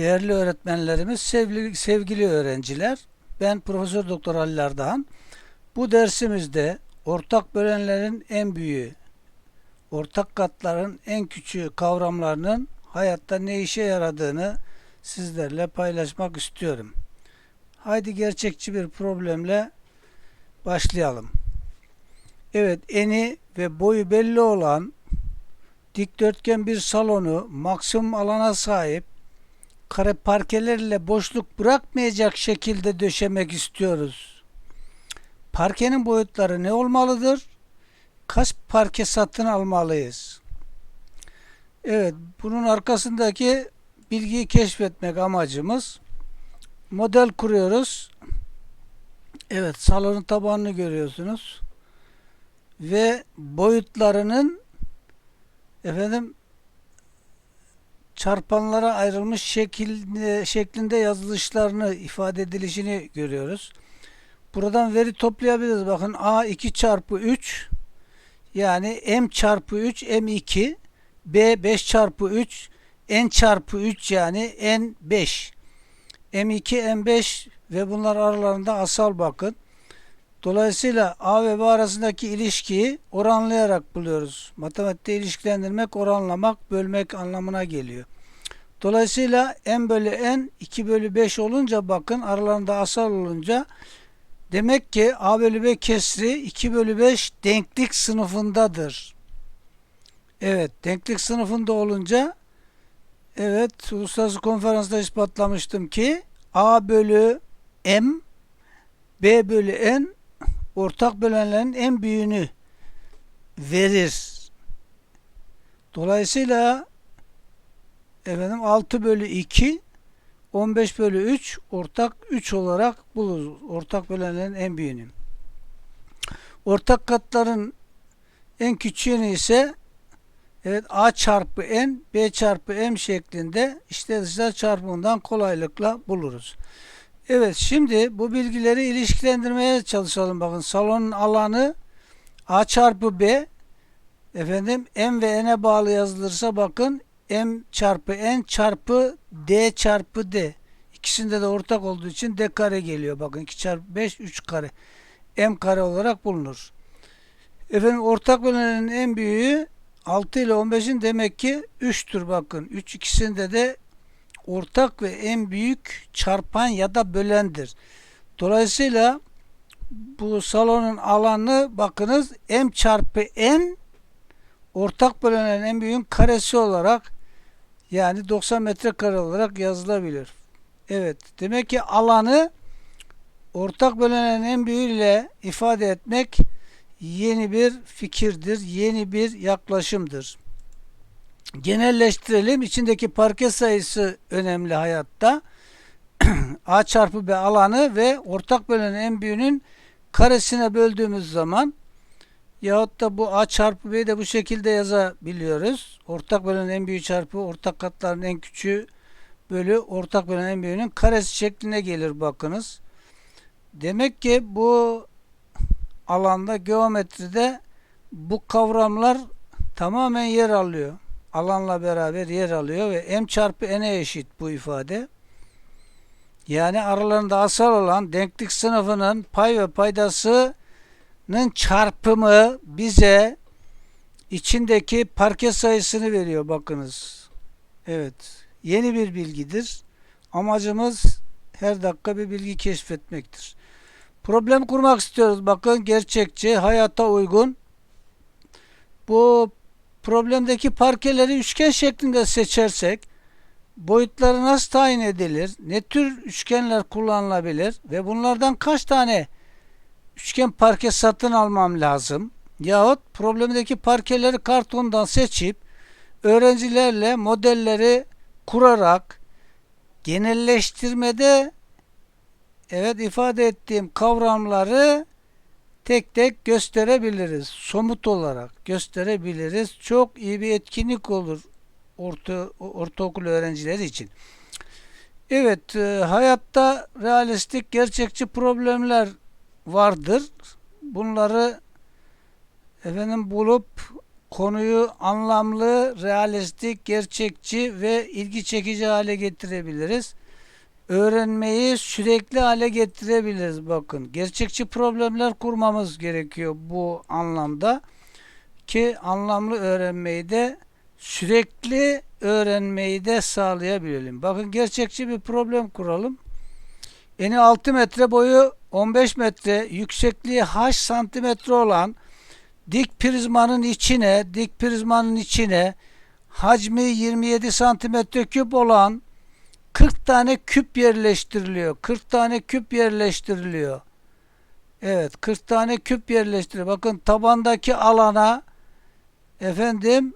Değerli öğretmenlerimiz, sevgili, sevgili öğrenciler, ben Profesör Doktor Ali Ardahan. Bu dersimizde ortak bölenlerin en büyüğü, ortak katların en küçüğü kavramlarının hayatta ne işe yaradığını sizlerle paylaşmak istiyorum. Haydi gerçekçi bir problemle başlayalım. Evet, eni ve boyu belli olan dikdörtgen bir salonu maksimum alana sahip kare parkelerle boşluk bırakmayacak şekilde döşemek istiyoruz. Parkenin boyutları ne olmalıdır? Kaç parke satın almalıyız? Evet, bunun arkasındaki bilgiyi keşfetmek amacımız. Model kuruyoruz. Evet, salonun tabanını görüyorsunuz. Ve boyutlarının efendim çarpanlara ayrılmış şekilde, şeklinde yazılışlarını ifade edilişini görüyoruz. Buradan veri toplayabiliriz. Bakın A 2 çarpı 3 yani M çarpı 3 M2 B 5 çarpı 3 N çarpı 3 yani N5 M2 M5 ve bunlar aralarında asal bakın. Dolayısıyla A ve B arasındaki ilişkiyi oranlayarak buluyoruz. Matematikte ilişkilendirmek, oranlamak, bölmek anlamına geliyor. Dolayısıyla n bölü n 2 bölü 5 olunca bakın aralarında asal olunca demek ki A bölü B kesri 2 bölü 5 denklik sınıfındadır. Evet denklik sınıfında olunca evet uluslararası konferansta ispatlamıştım ki A bölü M B bölü N ortak bölenlerin en büyüğünü verir. Dolayısıyla efendim 6 bölü 2 15 bölü 3 ortak 3 olarak buluruz. Ortak bölenlerin en büyüğünü. Ortak katların en küçüğünü ise evet A çarpı N B çarpı M şeklinde işte dışlar çarpımından kolaylıkla buluruz. Evet şimdi bu bilgileri ilişkilendirmeye çalışalım. Bakın salonun alanı A çarpı B efendim M ve N'e bağlı yazılırsa bakın M çarpı N çarpı D çarpı D. İkisinde de ortak olduğu için D kare geliyor. Bakın 2 çarpı 5 3 kare. M kare olarak bulunur. Efendim ortak bölenenin en büyüğü 6 ile 15'in demek ki 3'tür bakın. 3 ikisinde de ortak ve en büyük çarpan ya da bölendir. Dolayısıyla bu salonun alanı bakınız m çarpı n ortak bölenenin en büyüğün karesi olarak yani 90 metrekare olarak yazılabilir. Evet. Demek ki alanı ortak bölenenin en büyüğüyle ifade etmek yeni bir fikirdir, yeni bir yaklaşımdır genelleştirelim. İçindeki parke sayısı önemli hayatta. A çarpı B alanı ve ortak bölenin en büyüğünün karesine böldüğümüz zaman yahut da bu A çarpı B'yi de bu şekilde yazabiliyoruz. Ortak bölenin en büyüğü çarpı ortak katların en küçüğü bölü ortak bölenin en büyüğünün karesi şekline gelir bakınız. Demek ki bu alanda geometride bu kavramlar tamamen yer alıyor alanla beraber yer alıyor ve m çarpı n'e eşit bu ifade. Yani aralarında asal olan denklik sınıfının pay ve paydasının çarpımı bize içindeki parke sayısını veriyor bakınız. Evet. Yeni bir bilgidir. Amacımız her dakika bir bilgi keşfetmektir. Problem kurmak istiyoruz. Bakın gerçekçi, hayata uygun. Bu Problemdeki parkeleri üçgen şeklinde seçersek boyutları nasıl tayin edilir? Ne tür üçgenler kullanılabilir? Ve bunlardan kaç tane üçgen parke satın almam lazım? Yahut problemdeki parkeleri kartondan seçip öğrencilerle modelleri kurarak genelleştirmede evet ifade ettiğim kavramları tek tek gösterebiliriz. Somut olarak gösterebiliriz. Çok iyi bir etkinlik olur orta, ortaokul öğrencileri için. Evet, e, hayatta realistik, gerçekçi problemler vardır. Bunları efendim bulup konuyu anlamlı, realistik, gerçekçi ve ilgi çekici hale getirebiliriz. Öğrenmeyi sürekli hale getirebiliriz. Bakın, gerçekçi problemler kurmamız gerekiyor bu anlamda ki anlamlı öğrenmeyi de sürekli öğrenmeyi de sağlayabilelim. Bakın gerçekçi bir problem kuralım. Eni 6 metre boyu 15 metre yüksekliği h santimetre olan dik prizmanın içine dik prizmanın içine hacmi 27 santimetre küp olan 40 tane küp yerleştiriliyor. 40 tane küp yerleştiriliyor. Evet 40 tane küp yerleştiriliyor. Bakın tabandaki alana efendim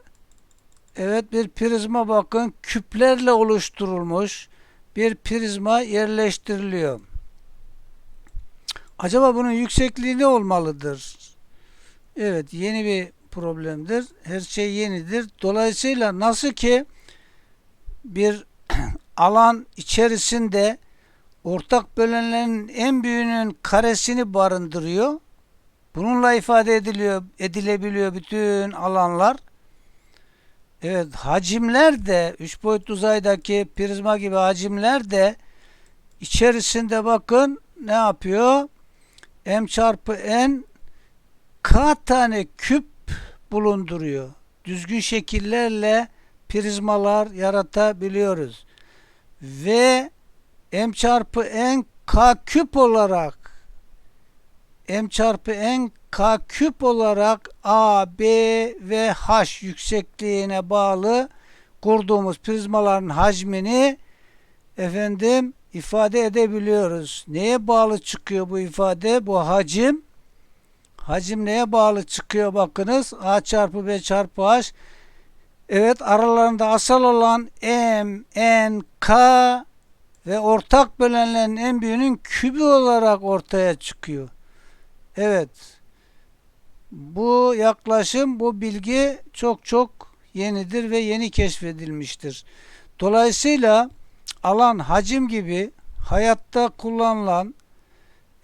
evet bir prizma bakın küplerle oluşturulmuş bir prizma yerleştiriliyor. Acaba bunun yüksekliği ne olmalıdır? Evet yeni bir problemdir. Her şey yenidir. Dolayısıyla nasıl ki bir alan içerisinde ortak bölenlerin en büyüğünün karesini barındırıyor. Bununla ifade ediliyor, edilebiliyor bütün alanlar. Evet hacimler de 3 boyutlu uzaydaki prizma gibi hacimler de içerisinde bakın ne yapıyor? M çarpı N K tane küp bulunduruyor. Düzgün şekillerle prizmalar yaratabiliyoruz. Ve M çarpı N K küp olarak M çarpı N K küp olarak A, B ve H yüksekliğine bağlı kurduğumuz prizmaların hacmini efendim ifade edebiliyoruz. Neye bağlı çıkıyor bu ifade? Bu hacim hacim neye bağlı çıkıyor bakınız. A çarpı B çarpı H Evet aralarında asal olan M, N, K ve ortak bölenlerin en büyüğünün kübü olarak ortaya çıkıyor. Evet. Bu yaklaşım, bu bilgi çok çok yenidir ve yeni keşfedilmiştir. Dolayısıyla alan hacim gibi hayatta kullanılan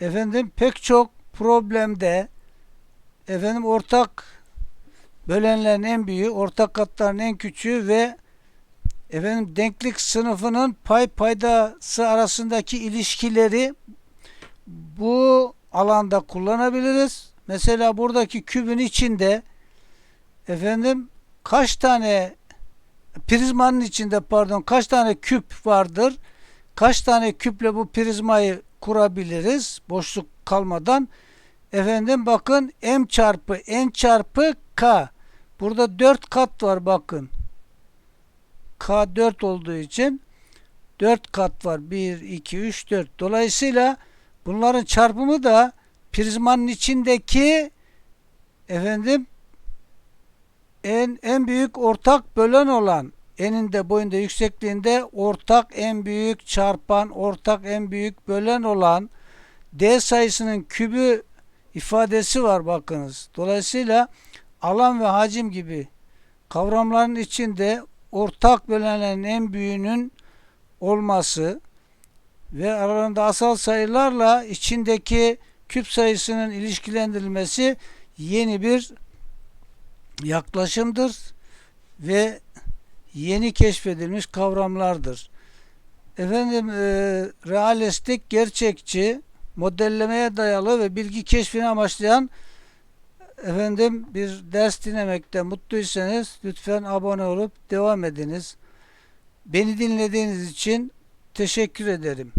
efendim pek çok problemde efendim ortak bölenlerin en büyüğü, ortak katların en küçüğü ve efendim denklik sınıfının pay paydası arasındaki ilişkileri bu alanda kullanabiliriz. Mesela buradaki kübün içinde efendim kaç tane prizmanın içinde pardon kaç tane küp vardır? Kaç tane küple bu prizmayı kurabiliriz boşluk kalmadan? Efendim bakın m çarpı n çarpı k. Burada 4 kat var bakın. K 4 olduğu için 4 kat var. 1, 2, 3, 4. Dolayısıyla bunların çarpımı da prizmanın içindeki efendim en, en büyük ortak bölen olan eninde boyunda yüksekliğinde ortak en büyük çarpan ortak en büyük bölen olan D sayısının kübü ifadesi var bakınız. Dolayısıyla alan ve hacim gibi kavramların içinde ortak bölenlerin en büyüğünün olması ve aralarında asal sayılarla içindeki küp sayısının ilişkilendirilmesi yeni bir yaklaşımdır ve yeni keşfedilmiş kavramlardır. Efendim e, realistik, gerçekçi, modellemeye dayalı ve bilgi keşfini amaçlayan efendim bir ders dinlemekte mutluysanız lütfen abone olup devam ediniz. Beni dinlediğiniz için teşekkür ederim.